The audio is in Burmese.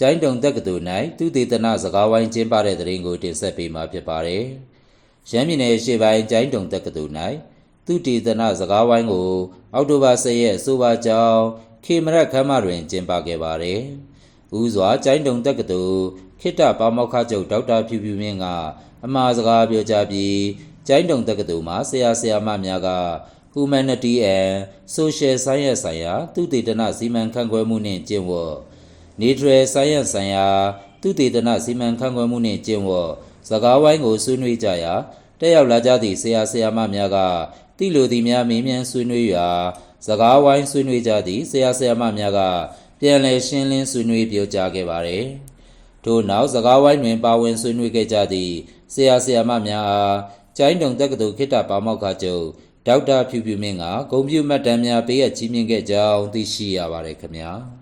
ကျိုင်းတုံတက္ကသိုလ်၌သူတေသနစကားဝိုင်းကျင်းပတဲ့တဲ့ရင်ကိုတင်ဆက်ပေးမှာဖြစ်ပါတယ်။ရမ်းပြည်နယ်ရှေ့ပိုင်းကျိုင်းတုံတက္ကသိုလ်၌သူတေသနစကားဝိုင်းကို အောက်တိုဘာ10ရက်အဆိုပါကြောင်းခေမရက်ခမ်းမတွင်ကျင်းပခဲ့ပါတယ်။ဦးစွာကျိုင်းတုံတက္ကသိုလ်ခိတ္တပါမောက္ခချုပ်ဒေါက်တာဖြူဖြူမင်းကအမှားစကားပြောကြားပြီးကျိုင်းတုံတက္ကသိုလ်မှာဆရာဆရာမများက Humanity and Social Science ဆိုင်ရာသူတေသနစီမံခန့်ခွဲမှုနှင့်ကျင့်ဝတ် Natural Science ဆိုင်ရာသူတေသနစီမံခန့်ခွဲမှုနှင့်ကျင့်ဝတ်စကားဝိုင်းကိုဆွေးနွေးကြရာတက်ရောက်လာကြသည့်ဆရာဆရာမများကတိလိုသည်များမေးမြန်းဆွေးနွေးရာစကားဝိုင်းဆွေးနွေးကြသည့်ဆရာဆရာမများကပြန်လည်ရှင်းလင်းဆွေးနွေးပြောကြားခဲ့ပါသည်ထို့နောက်စကားဝိုင်းတွင်ပါဝင်ဆွေးနွေးခဲ့ကြသည့်ဆရာဆရာမများအားကျိုင်းတုံတက္ကသိုလ်ခိတ္တပါမောက္ခချုပ်ဒေါက်တာဖြူဖြူမင်းကဂုံပြူမှတ်တမ်းများပေးအပ်ချီးမြှင့်ခဲ့ကြောင်းသိရှိရပါတယ်ခင်ဗျာ။